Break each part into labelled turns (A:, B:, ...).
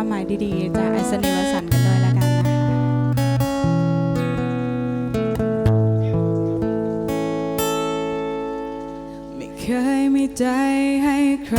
A: ความหมายดีๆ จากไอัศนีวสันกันด้วยละกันนะคะ ไม่เคยมีใจให้ใคร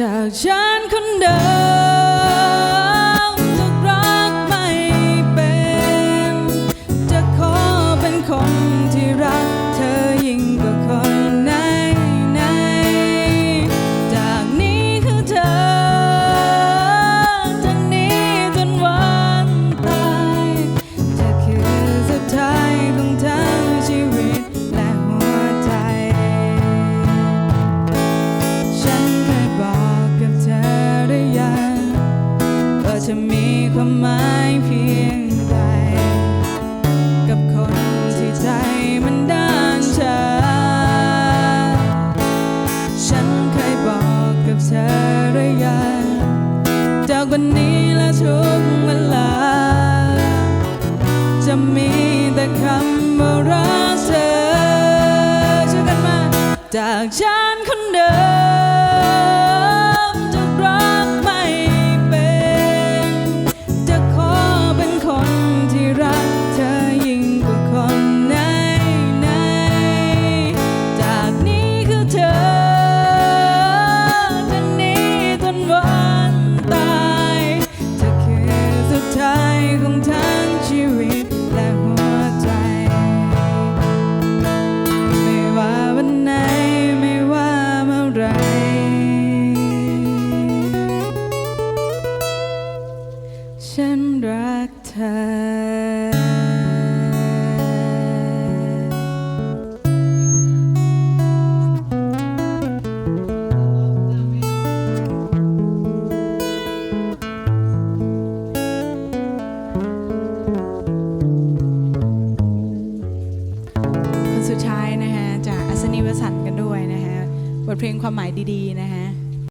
A: จากฉันคนเดิม ความหมายเพียงใด กับคนที่ใจมันด้านชาฉันเคยบอกกับเธอหรือยังจากวันนี้และทุกเวลา จะมีแต่คำว่ารักเธอช่วยกันมา จากฉันคนเดิม ทเพลงความหมายดีๆนะฮะ